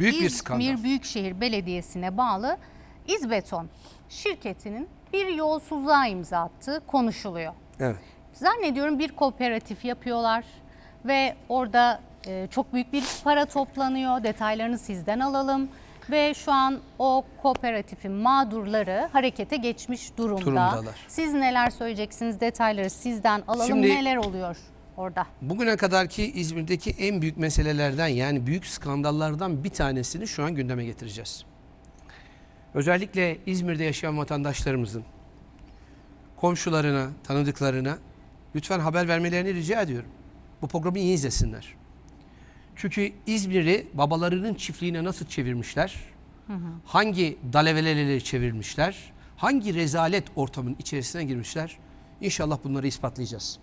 Büyük bir İzmir. Büyükşehir Belediyesi'ne bağlı İzbeton şirketinin bir yolsuzluğa imza attığı konuşuluyor. Evet. Zannediyorum bir kooperatif yapıyorlar ve orada e, çok büyük bir para toplanıyor. Detaylarını sizden alalım ve şu an o kooperatifin mağdurları harekete geçmiş durumda. Durumdalar. Siz neler söyleyeceksiniz? Detayları sizden alalım. Şimdi- neler oluyor orada? Bugüne kadarki İzmir'deki en büyük meselelerden yani büyük skandallardan bir tanesini şu an gündeme getireceğiz. Özellikle İzmir'de yaşayan vatandaşlarımızın komşularına, tanıdıklarına lütfen haber vermelerini rica ediyorum. Bu programı iyi izlesinler. Çünkü İzmir'i babalarının çiftliğine nasıl çevirmişler? Hangi dalaveleri çevirmişler? Hangi rezalet ortamın içerisine girmişler? İnşallah bunları ispatlayacağız.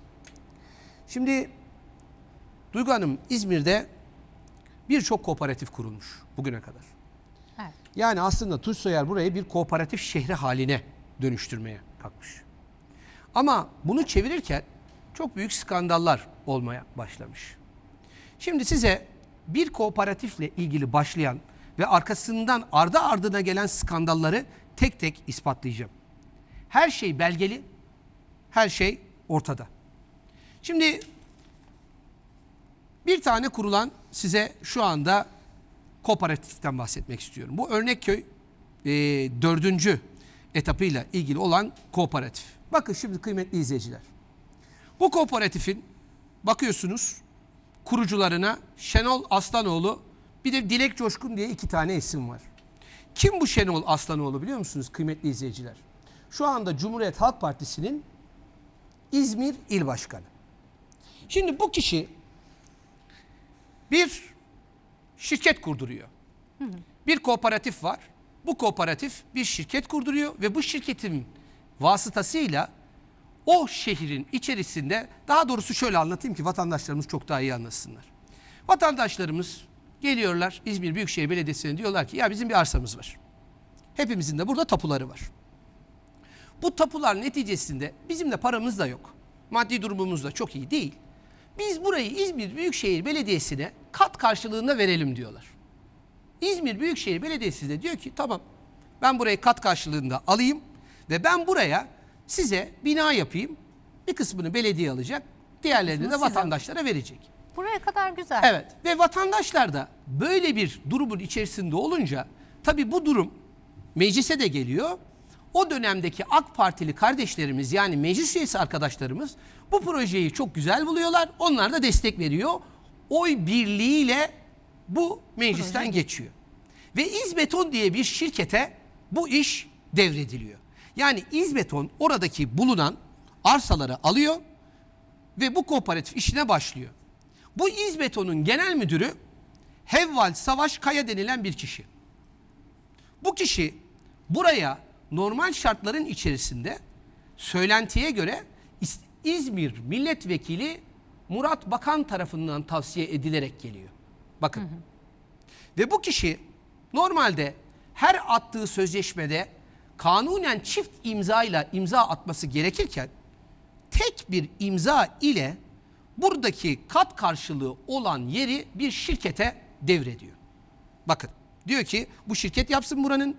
Şimdi Duygu Hanım İzmir'de birçok kooperatif kurulmuş bugüne kadar. Evet. Yani aslında Tunç Soyer burayı bir kooperatif şehri haline dönüştürmeye kalkmış. Ama bunu çevirirken çok büyük skandallar olmaya başlamış. Şimdi size bir kooperatifle ilgili başlayan ve arkasından ardı ardına gelen skandalları tek tek ispatlayacağım. Her şey belgeli, her şey ortada. Şimdi bir tane kurulan size şu anda kooperatiften bahsetmek istiyorum. Bu Örnekköy e, dördüncü etapıyla ilgili olan kooperatif. Bakın şimdi kıymetli izleyiciler. Bu kooperatifin bakıyorsunuz kurucularına Şenol Aslanoğlu bir de Dilek Coşkun diye iki tane isim var. Kim bu Şenol Aslanoğlu biliyor musunuz kıymetli izleyiciler? Şu anda Cumhuriyet Halk Partisi'nin İzmir İl Başkanı. Şimdi bu kişi bir şirket kurduruyor. Bir kooperatif var. Bu kooperatif bir şirket kurduruyor ve bu şirketin vasıtasıyla o şehrin içerisinde daha doğrusu şöyle anlatayım ki vatandaşlarımız çok daha iyi anlasınlar. Vatandaşlarımız geliyorlar İzmir Büyükşehir Belediyesi'ne diyorlar ki ya bizim bir arsamız var. Hepimizin de burada tapuları var. Bu tapular neticesinde bizim de paramız da yok. Maddi durumumuz da çok iyi değil. Biz burayı İzmir Büyükşehir Belediyesi'ne kat karşılığında verelim diyorlar. İzmir Büyükşehir Belediyesi de diyor ki tamam ben burayı kat karşılığında alayım ve ben buraya size bina yapayım. Bir kısmını belediye alacak, diğerlerini de vatandaşlara verecek. Buraya kadar güzel. Evet ve vatandaşlar da böyle bir durumun içerisinde olunca tabii bu durum meclise de geliyor. O dönemdeki AK Partili kardeşlerimiz yani meclis üyesi arkadaşlarımız bu projeyi çok güzel buluyorlar. Onlar da destek veriyor. Oy birliğiyle bu meclisten geçiyor. Ve İzbeton diye bir şirkete bu iş devrediliyor. Yani İzbeton oradaki bulunan arsaları alıyor ve bu kooperatif işine başlıyor. Bu İzbeton'un genel müdürü Hevval Savaş Kaya denilen bir kişi. Bu kişi buraya normal şartların içerisinde söylentiye göre İz- İzmir Milletvekili Murat Bakan tarafından tavsiye edilerek geliyor. Bakın. Ve bu kişi normalde her attığı sözleşmede kanunen çift imzayla imza atması gerekirken tek bir imza ile buradaki kat karşılığı olan yeri bir şirkete devrediyor. Bakın diyor ki bu şirket yapsın buranın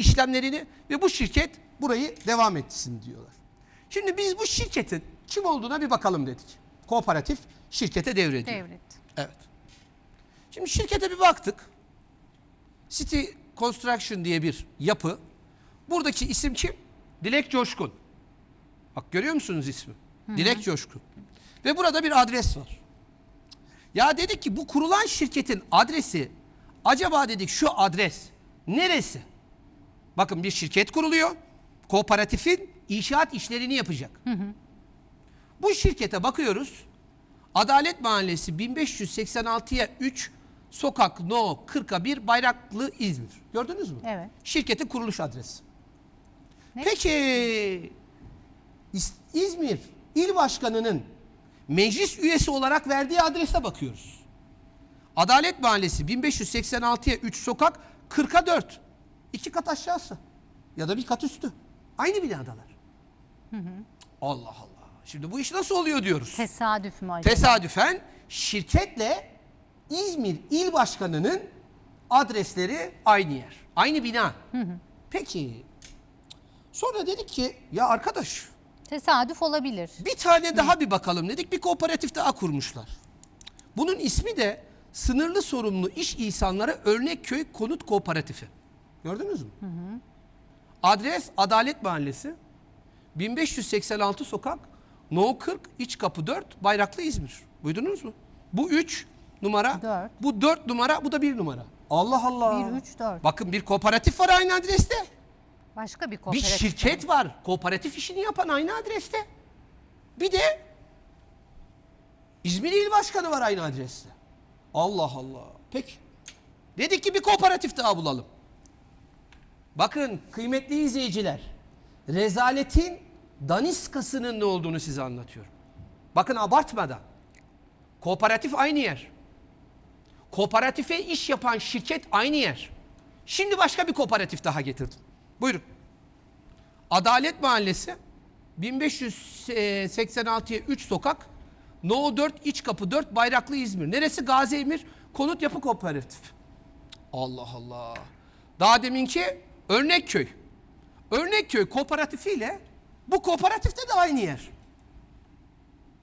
işlemlerini ve bu şirket burayı devam etsin diyorlar. Şimdi biz bu şirketin kim olduğuna bir bakalım dedik. Kooperatif şirkete devrediyor. Devret. Evet. Şimdi şirkete bir baktık. City Construction diye bir yapı. Buradaki isim kim? Dilek Coşkun. Bak görüyor musunuz ismi? Dilek Coşkun. Ve burada bir adres var. Ya dedik ki bu kurulan şirketin adresi acaba dedik şu adres neresi? Bakın bir şirket kuruluyor. Kooperatifin inşaat işlerini yapacak. Bu şirkete bakıyoruz. Adalet Mahallesi 1586'ya 3 Sokak No 40'a 1 Bayraklı İzmir. Gördünüz mü? Evet. Şirketin kuruluş adresi. Ne? Peki İz- İzmir İl Başkanı'nın meclis üyesi olarak verdiği adrese bakıyoruz. Adalet Mahallesi 1586'ya 3 sokak 40'a 4. İki kat aşağısı ya da bir kat üstü. Aynı binadalar. Allah Allah. Şimdi bu iş nasıl oluyor diyoruz. Tesadüf mü acaba? Tesadüfen şirketle İzmir İl Başkanı'nın adresleri aynı yer. Aynı bina. Peki. Sonra dedik ki ya arkadaş Tesadüf olabilir. bir tane daha bir bakalım dedik. Bir kooperatif daha kurmuşlar. Bunun ismi de Sınırlı Sorumlu İş İnsanları Örnek Köy Konut Kooperatifi. Gördünüz mü? Adres Adalet Mahallesi. 1586 sokak. No 40 İç Kapı 4 Bayraklı İzmir. Duydunuz mu? Bu 3 numara. Dört. Bu 4 numara. Bu da 1 numara. Allah Allah. Bir, üç, dört. Bakın bir kooperatif var aynı adreste. Başka bir Bir kooperatif. şirket var. Kooperatif işini yapan aynı adreste. Bir de İzmir İl Başkanı var aynı adreste. Allah Allah. Peki. Dedik ki bir kooperatif daha bulalım. Bakın kıymetli izleyiciler. Rezaletin daniskasının ne olduğunu size anlatıyorum. Bakın abartmadan. Kooperatif aynı yer. Kooperatife iş yapan şirket aynı yer. Şimdi başka bir kooperatif daha getirdim. Buyurun. Adalet Mahallesi 1586'ya 3 sokak No 4 İç Kapı 4 Bayraklı İzmir. Neresi? Gazi Emir Konut Yapı Kooperatif. Allah Allah. Daha deminki Örnekköy. Örnekköy kooperatifiyle bu kooperatifte de aynı yer.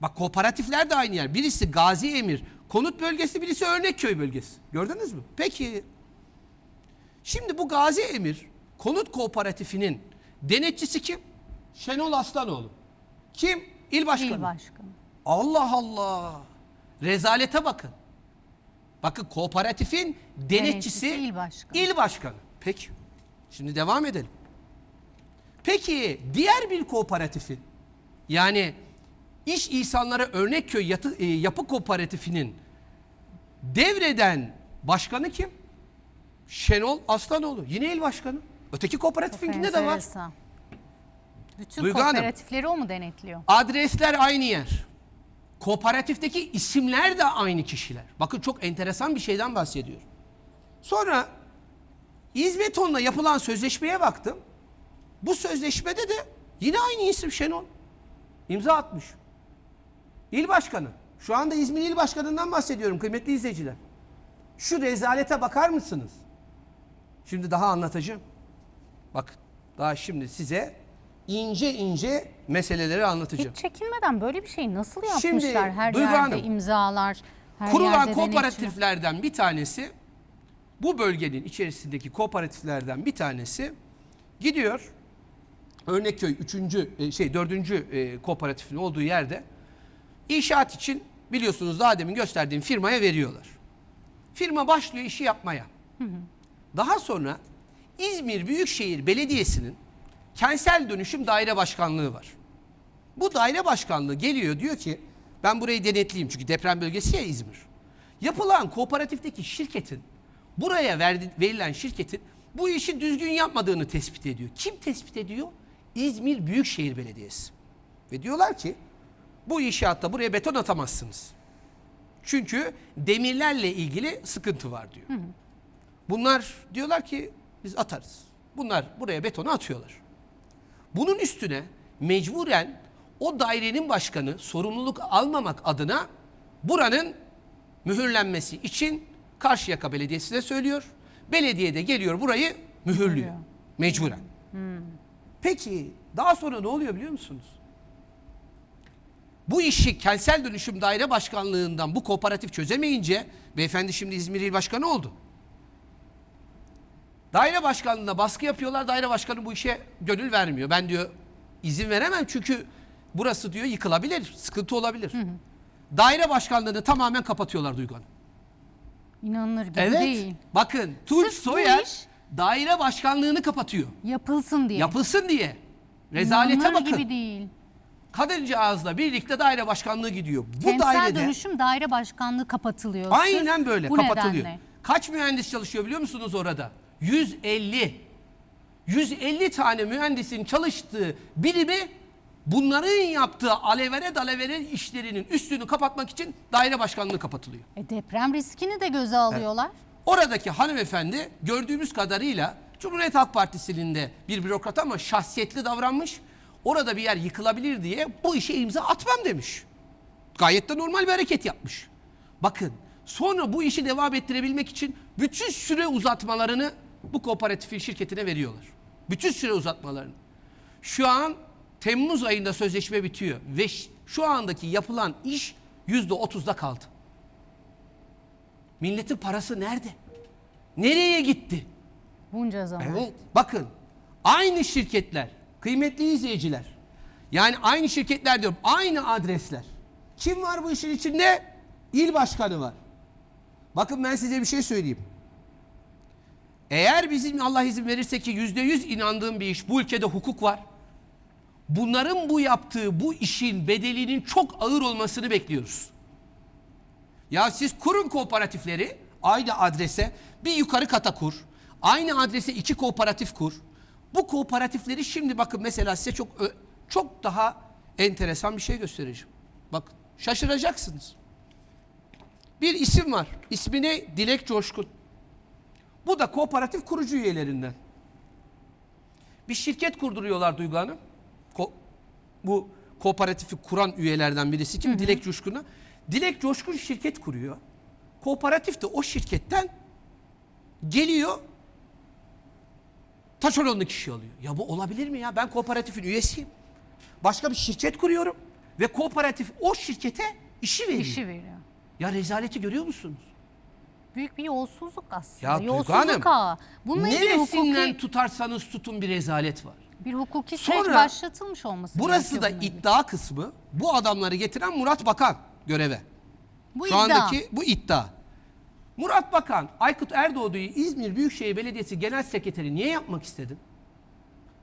Bak kooperatifler de aynı yer. Birisi Gazi Emir konut bölgesi, birisi Örnekköy bölgesi. Gördünüz mü? Peki Şimdi bu Gazi Emir Konut Kooperatifinin denetçisi kim? Şenol Aslanoğlu. Kim? İl Başkanı. İl başkanı. Allah Allah. Rezalete bakın. Bakın kooperatifin denetçisi, Denetçisi il başkanı. il başkanı. Peki. Şimdi devam edelim. Peki diğer bir kooperatifin yani İş İnsanlara Örnekköy Yatı, e, Yapı Kooperatifinin devreden başkanı kim? Şenol Aslanoğlu. Yine il başkanı. Öteki kooperatifinkinde de var. Bütün Duygu Hanım. kooperatifleri o mu denetliyor? Adresler aynı yer. Kooperatifteki isimler de aynı kişiler. Bakın çok enteresan bir şeyden bahsediyorum. Sonra İzbeton'la yapılan sözleşmeye baktım. Bu sözleşmede de yine aynı isim Şenol. İmza atmış. İl başkanı. Şu anda İzmir İl Başkanı'ndan bahsediyorum kıymetli izleyiciler. Şu rezalete bakar mısınız? Şimdi daha anlatacağım. Bak daha şimdi size ince ince meseleleri anlatacağım. Hiç çekinmeden böyle bir şey nasıl yapmışlar? Şimdi, her Duygu yerde Hanım, imzalar, her Kurulan yerde denetçiler. kooperatiflerden bir tanesi bu bölgenin içerisindeki kooperatiflerden bir tanesi gidiyor Örnekköy 3. şey 4. kooperatifin olduğu yerde inşaat için biliyorsunuz daha demin gösterdiğim firmaya veriyorlar. Firma başlıyor işi yapmaya. Daha sonra İzmir Büyükşehir Belediyesi'nin kentsel dönüşüm daire başkanlığı var. Bu daire başkanlığı geliyor diyor ki ben burayı denetleyeyim çünkü deprem bölgesi ya İzmir. Yapılan kooperatifteki şirketin buraya verdi, verilen şirketin bu işi düzgün yapmadığını tespit ediyor. Kim tespit ediyor? İzmir Büyükşehir Belediyesi. Ve diyorlar ki bu inşaatta buraya beton atamazsınız. Çünkü demirlerle ilgili sıkıntı var diyor. Bunlar diyorlar ki biz atarız. Bunlar buraya betonu atıyorlar. Bunun üstüne mecburen o dairenin başkanı sorumluluk almamak adına buranın mühürlenmesi için Karşıyaka Belediyesi'ne söylüyor. Belediye de geliyor burayı mühürlüyor. Mecburen. Peki daha sonra ne oluyor biliyor musunuz? Bu işi kentsel dönüşüm daire başkanlığından bu kooperatif çözemeyince beyefendi şimdi İzmir İl Başkanı oldu. Daire başkanlığına baskı yapıyorlar. Daire başkanı bu işe gönül vermiyor. Ben diyor izin veremem çünkü burası diyor yıkılabilir, sıkıntı olabilir. Daire başkanlığını tamamen kapatıyorlar Duygu Hanım. İnanılır gibi Evet. değil. Bakın Tunç Sırf bu Soyer iş- daire başkanlığını kapatıyor. Yapılsın diye. Yapılsın diye. Rezalete İnanılır bakın. gibi değil. Kadıncağızla birlikte daire başkanlığı gidiyor. Bu Kentsel dairede dönüşüm daire başkanlığı kapatılıyor. aynen Sırf böyle bu kapatılıyor. nedenle. Kaç mühendis çalışıyor biliyor musunuz orada? 150. 150 tane mühendisin çalıştığı birimi bunların yaptığı alevere dalavere işlerinin üstünü kapatmak için daire başkanlığı kapatılıyor. E, deprem riskini de göze alıyorlar. Oradaki hanımefendi gördüğümüz kadarıyla Cumhuriyet Halk Partisi'nin de bir bürokrat ama şahsiyetli davranmış. Orada bir yer yıkılabilir diye bu işe imza atmam demiş. Gayet de normal bir hareket yapmış. Bakın sonra bu işi devam ettirebilmek için Bütün süre uzatmalarını bu kooperatifin şirketine veriyorlar. Bütün süre uzatmalarını. Şu an Temmuz ayında sözleşme bitiyor ve şu andaki yapılan iş yüzde otuzda kaldı. Milletin parası nerede? Nereye gitti? Bunca zaman. Evet. Bakın aynı şirketler, kıymetli izleyiciler. Yani aynı şirketler diyorum, aynı adresler. Kim var bu işin içinde? İl başkanı var. Bakın ben size bir şey söyleyeyim. Eğer bizim Allah izin verirse ki yüzde yüz inandığım bir iş, bu ülkede hukuk var. Bunların bu yaptığı bu işin bedelinin çok ağır olmasını bekliyoruz. Ya siz kurun kooperatifleri aynı adrese bir yukarı kata kur. Aynı adrese iki kooperatif kur. Bu kooperatifleri şimdi bakın mesela size çok çok daha enteresan bir şey göstereceğim. Bakın şaşıracaksınız. Bir isim var. İsmi ne? Dilek Coşkun. Bu da kooperatif kurucu üyelerinden. Bir şirket kurduruyorlar Duygu Hanım. Bu kooperatifi kuran üyelerden birisi kim? Dilek Coşkun'a. Dilek Coşkun şirket kuruyor. Kooperatif de o şirketten geliyor taşeronlu kişi alıyor. Ya bu olabilir mi ya? Ben kooperatifin üyesiyim. Başka bir şirket kuruyorum ve kooperatif o şirkete işi veriyor. İşi veriyor. Ya rezaleti görüyor musunuz? Büyük bir yolsuzluk aslında. Ya Duygu yolsuzluk Hanım, ağı. Bununla ilgili Neresinden hukuki, tutarsanız tutun bir rezalet var. Bir hukuki süreç Sonra başlatılmış olması Burası gerekiyor da bununla ilgili. iddia kısmı. Bu adamları getiren Murat Bakan göreve. Bu Şu iddia. andaki bu iddia. Murat Bakan, Aykut Erdoğdu'yu İzmir Büyükşehir Belediyesi Genel Sekreteri niye yapmak istedin?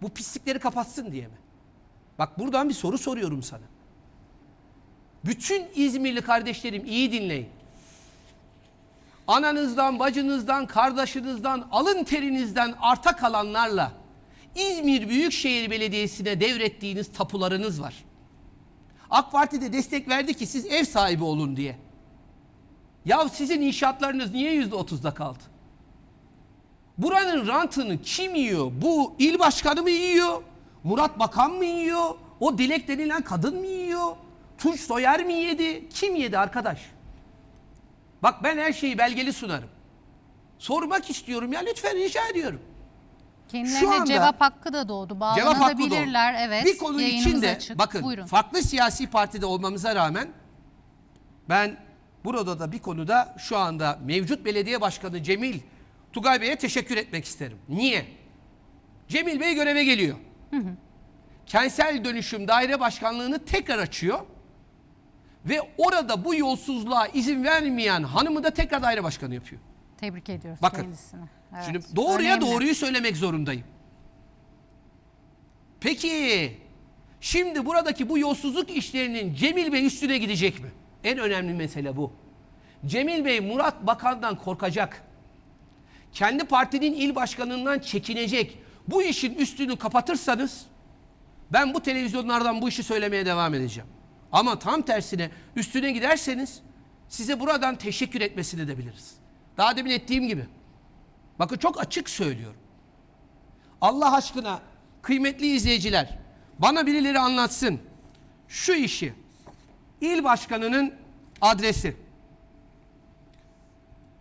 Bu pislikleri kapatsın diye mi? Bak buradan bir soru soruyorum sana. Bütün İzmirli kardeşlerim iyi dinleyin. Ananızdan, bacınızdan, kardeşinizden, alın terinizden arta kalanlarla İzmir Büyükşehir Belediyesi'ne devrettiğiniz tapularınız var. AK Parti de destek verdi ki siz ev sahibi olun diye. Ya sizin inşaatlarınız niye yüzde otuzda kaldı? Buranın rantını kim yiyor? Bu il başkanı mı yiyor? Murat Bakan mı yiyor? O Dilek denilen kadın mı yiyor? Tunç Soyer mi yedi? Kim yedi arkadaş? Bak ben her şeyi belgeli sunarım. Sormak istiyorum ya lütfen rica ediyorum. Kendilerine Şu anda- cevap hakkı da doğdu. Cevap hakkı Bağlanabilirler. oldu. Evet. Bir konu yayınımız içinde açık. bakın Buyurun. farklı siyasi partide olmamıza rağmen ben burada da bir konuda şu anda mevcut belediye başkanı Cemil Tugay Bey'e teşekkür etmek isterim. Niye? Cemil Bey göreve geliyor. Kentsel dönüşüm daire başkanlığını tekrar açıyor. Ve orada bu yolsuzluğa izin vermeyen hanımı da tekrar daire başkanı yapıyor. Tebrik ediyoruz Bakın, kendisini. Evet, Şimdi doğruya önemli. doğruyu söylemek zorundayım. Peki şimdi buradaki bu yolsuzluk işlerinin Cemil Bey üstüne gidecek mi? En önemli mesele bu. Cemil Bey Murat Bakan'dan korkacak. Kendi partinin il başkanından çekinecek. Bu işin üstünü kapatırsanız ben bu televizyonlardan bu işi söylemeye devam edeceğim. Ama tam tersine üstüne giderseniz size buradan teşekkür etmesini de biliriz. Daha demin ettiğim gibi. Bakın çok açık söylüyorum. Allah aşkına kıymetli izleyiciler bana birileri anlatsın. Şu işi. İl başkanının adresi.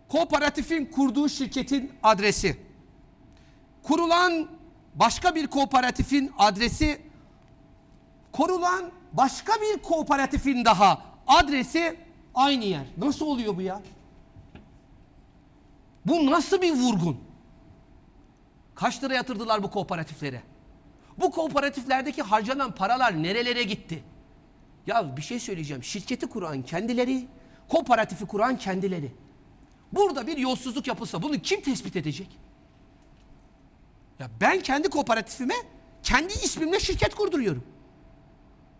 Kooperatifin kurduğu şirketin adresi. Kurulan başka bir kooperatifin adresi. Korulan başka bir kooperatifin daha adresi aynı yer. Nasıl oluyor bu ya? Bu nasıl bir vurgun? Kaç lira yatırdılar bu kooperatiflere? Bu kooperatiflerdeki harcanan paralar nerelere gitti? Ya bir şey söyleyeceğim. Şirketi kuran kendileri, kooperatifi kuran kendileri. Burada bir yolsuzluk yapılsa bunu kim tespit edecek? Ya ben kendi kooperatifime kendi ismimle şirket kurduruyorum.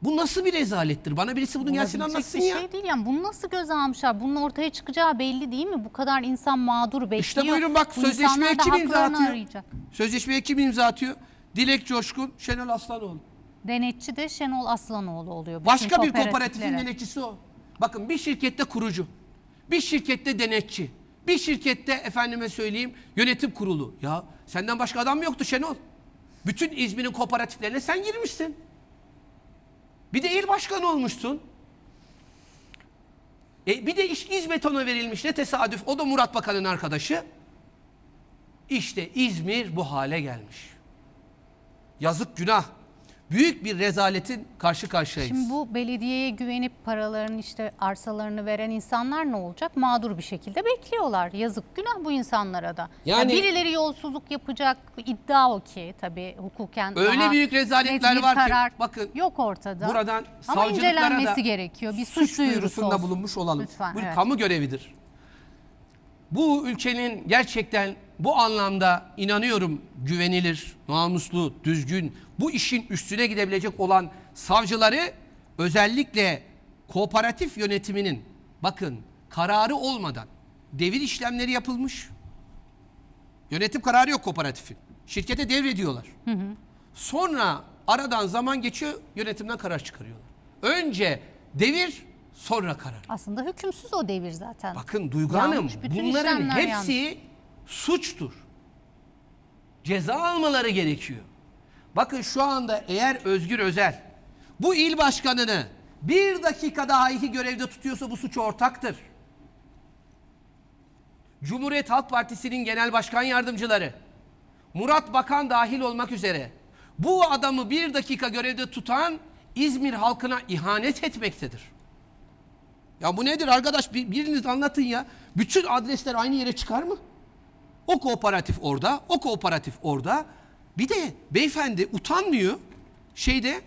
Bu nasıl bir rezalettir? Bana birisi bunu gelsin anlatsın bir ya. şey değil yani. Bunu nasıl göze almışlar? Bunun ortaya çıkacağı belli değil mi? Bu kadar insan mağdur bekliyor. İşte buyurun bak Bu sözleşmeye insanlar da kim imza haklarını atıyor? arayacak. Sözleşmeye kim imza atıyor? Dilek Coşkun, Şenol Aslanoğlu. Denetçi de Şenol Aslanoğlu oluyor. bütün Başka bir kooperatifin kooperatiflere. denetçisi o. Bakın bir şirkette kurucu, bir şirkette denetçi, bir şirkette efendime söyleyeyim yönetim kurulu. Ya senden başka adam mı yoktu Şenol? Bütün İzmir'in kooperatiflerine sen girmişsin. Bir de il başkanı olmuşsun. E bir de iş İzbeton'a verilmiş ne tesadüf. O da Murat Bakan'ın arkadaşı. İşte İzmir bu hale gelmiş. Yazık günah. Büyük bir rezaletin karşı karşıyayız. Şimdi bu belediyeye güvenip paralarını işte arsalarını veren insanlar ne olacak? Mağdur bir şekilde bekliyorlar. Yazık günah bu insanlara da. Yani- Ya birileri yolsuzluk yapacak iddia o ki tabii hukuken Öyle daha büyük rezaletler var ki, karar bakın, yok ortada. buradan Ama savcılıklara incelenmesi da gerekiyor. Bir suç, suç, duyurusu duyurusunda olsun. bulunmuş olalım. Lütfen, bu bir evet. kamu görevidir. Bu ülkenin gerçekten bu anlamda inanıyorum güvenilir, namuslu, düzgün, bu işin üstüne gidebilecek olan savcıları özellikle kooperatif yönetiminin bakın kararı olmadan devir işlemleri yapılmış. Yönetim kararı yok kooperatifin. Şirkete devrediyorlar. Sonra aradan zaman geçiyor yönetimden karar çıkarıyorlar. Önce devir sonra karar. Aslında hükümsüz o devir zaten. Bakın Duygu Yanlış, Hanım bunların hepsi suçtur. Ceza almaları gerekiyor. Bakın şu anda eğer Özgür Özel bu il başkanını bir dakika daha iki görevde tutuyorsa bu suç ortaktır. Cumhuriyet Halk Partisi'nin genel başkan yardımcıları, Murat Bakan dahil olmak üzere bu adamı bir dakika görevde tutan İzmir halkına ihanet etmektedir. Ya bu nedir arkadaş? Bir, biriniz anlatın ya. Bütün adresler aynı yere çıkar mı? O kooperatif orada, o kooperatif orada. Bir de beyefendi utanmıyor. Şeyde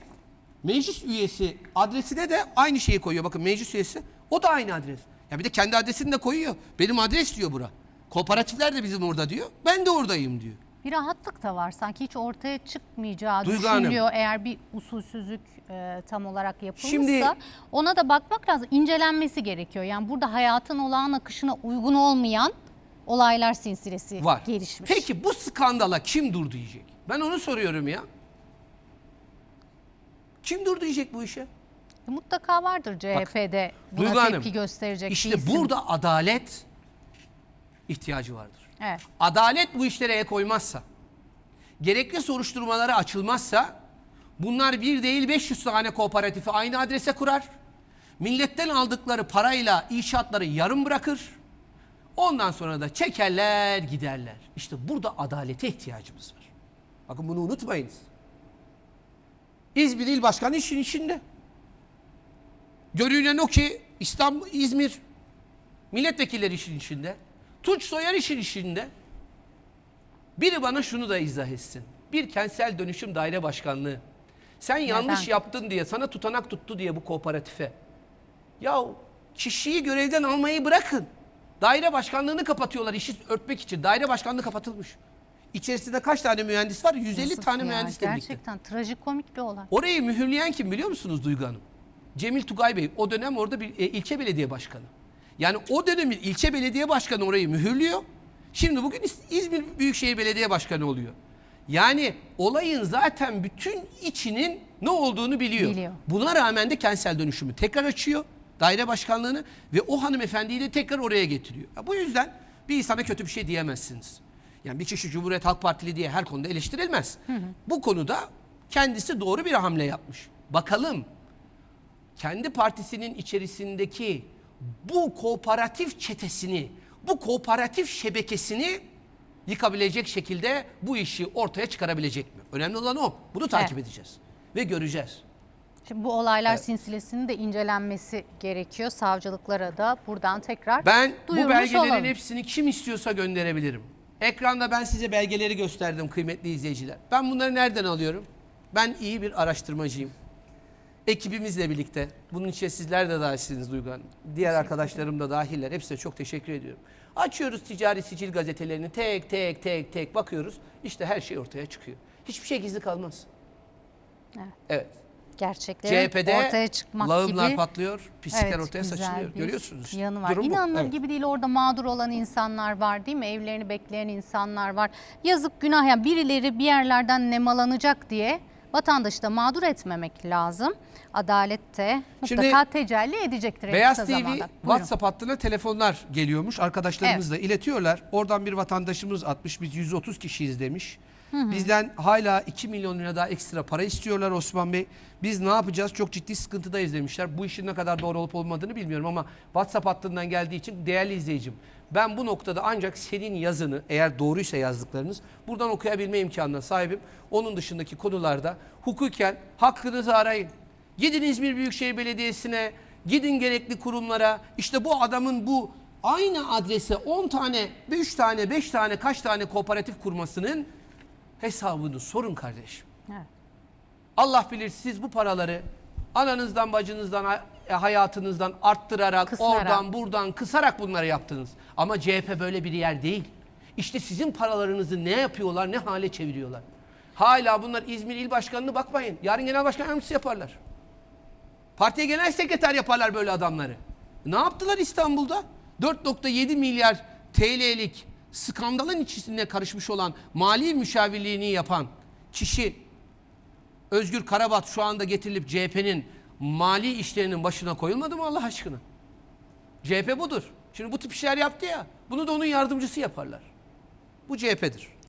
meclis üyesi adresine de aynı şeyi koyuyor. Bakın meclis üyesi o da aynı adres. Ya bir de kendi adresini de koyuyor. Benim adres diyor bura. Kooperatifler de bizim orada diyor. Ben de oradayım diyor. Bir rahatlık da var sanki hiç ortaya çıkmayacağı Duygu Hanım. düşünülüyor eğer bir usulsüzlük e, tam olarak yapılmışsa. Şimdi- ona da bakmak lazım. İncelenmesi gerekiyor. Yani burada hayatın olağan akışına uygun olmayan olaylar silsilesi Var. gelişmiş. Peki bu skandala kim dur diyecek? Ben onu soruyorum ya. Kim dur diyecek bu işe? Mutlaka vardır CHP'de buna Duygu Hanım, tepki gösterecek İşte bir isim. burada adalet ihtiyacı vardır. Evet. Adalet bu işlere el koymazsa, gerekli soruşturmaları açılmazsa bunlar bir değil 500 tane kooperatifi aynı adrese kurar. Milletten aldıkları parayla inşaatları yarım bırakır. Ondan sonra da çekerler giderler. İşte burada adalete ihtiyacımız var. Bakın bunu unutmayınız. İzmir İl Başkanı işin içinde. Görünen o ki İstanbul, İzmir milletvekilleri işin içinde. Tunç Soyer işin içinde. Biri bana şunu da izah etsin. Bir kentsel dönüşüm daire başkanlığı. Sen yanlış Neden? yaptın diye, sana tutanak tuttu diye bu kooperatife. Ya kişiyi görevden almayı bırakın. Daire başkanlığını kapatıyorlar işi örtmek için. Daire başkanlığı kapatılmış. İçerisinde kaç tane mühendis var? 150 Yazık tane ya, mühendisle birlikte. Gerçekten trajikomik bir olay. Orayı mühürleyen kim biliyor musunuz Duygu Hanım? Cemil Tugay Bey. O dönem orada bir e, ilçe belediye başkanı. Yani o dönemin ilçe belediye başkanı orayı mühürlüyor. Şimdi bugün İz- İzmir Büyükşehir Belediye Başkanı oluyor. Yani olayın zaten bütün içinin ne olduğunu biliyor. Biliyor. Buna rağmen de kentsel dönüşümü tekrar açıyor. Daire başkanlığını ve o hanımefendiyi de tekrar oraya getiriyor. Ya bu yüzden bir insana kötü bir şey diyemezsiniz. Yani bir kişi Cumhuriyet Halk Partili diye her konuda eleştirilmez. Bu konuda kendisi doğru bir hamle yapmış. Bakalım kendi partisinin içerisindeki bu kooperatif çetesini, bu kooperatif şebekesini yıkabilecek şekilde bu işi ortaya çıkarabilecek mi? Önemli olan o. Bunu takip Evet. edeceğiz ve göreceğiz. Şimdi bu olaylar silsilesinin de incelenmesi gerekiyor. Savcılıklara da buradan tekrar Ben bu belgelerin olalım. hepsini kim istiyorsa gönderebilirim. Ekranda ben size belgeleri gösterdim kıymetli izleyiciler. Ben bunları nereden alıyorum? Ben iyi bir araştırmacıyım. Ekibimizle birlikte, bunun içine sizler de dahilsiniz Duygu Hanım. Diğer arkadaşlarım da dahiller. Hepsine çok teşekkür ediyorum. Açıyoruz ticari sicil gazetelerini tek tek tek tek bakıyoruz. İşte her şey ortaya çıkıyor. Hiçbir şey gizli kalmaz. Evet. Evet. Gerçeklerin CHP'de ortaya çıkmak lağımlar gibi. patlıyor, pislikler Evet, ortaya saçılıyor. Görüyorsunuz. Yanı var. Durum bu. İnanılır Evet. gibi değil. Orada mağdur olan insanlar var değil mi? Evlerini bekleyen insanlar var. Yazık günah ya birileri bir yerlerden nemalanacak diye vatandaşı da mağdur etmemek lazım. Adalet de Şimdi mutlaka tecelli edecektir en Beyaz kısa TV zamanda. WhatsApp hattına telefonlar geliyormuş. Arkadaşlarımız da iletiyorlar. Oradan bir vatandaşımız atmış. Biz 130 kişiyiz demiş. Bizden hala 2 milyon lira daha ekstra para istiyorlar Osman Bey. Biz ne yapacağız? Çok ciddi sıkıntıdayız demişler. Bu işin ne kadar doğru olup olmadığını bilmiyorum ama WhatsApp hattından geldiği için değerli izleyicim. Ben bu noktada ancak senin yazını eğer doğruysa yazdıklarınız buradan okuyabilme imkanına sahibim. Onun dışındaki konularda hukuken hakkınızı arayın. Gidin İzmir Büyükşehir Belediyesi'ne, gidin gerekli kurumlara. İşte bu adamın bu aynı adrese 10 tane, 3 tane, 5 tane, kaç tane kooperatif kurmasının hesabını sorun kardeşim. Evet. Allah bilir siz bu paraları ananızdan, bacınızdan, e, hayatınızdan arttırarak, Kısarak. oradan, buradan kısarak bunları yaptınız. Ama CHP böyle bir yer değil. İşte sizin paralarınızı ne yapıyorlar, ne hale çeviriyorlar. Hala bunlar İzmir İl Başkanı'nı bakmayın. Yarın Genel Başkan Yardımcısı yaparlar. Partiye genel sekreter yaparlar böyle adamları. Ne yaptılar İstanbul'da? 4.7 milyar TL'lik skandalın içinde karışmış olan mali müşavirliğini yapan kişi Özgür Karabat şu anda getirilip CHP'nin mali işlerinin başına koyulmadı mı Allah aşkına? CHP budur. Şimdi bu tip işler yaptı ya. Bunu da onun yardımcısı yaparlar. Bu CHP'dir.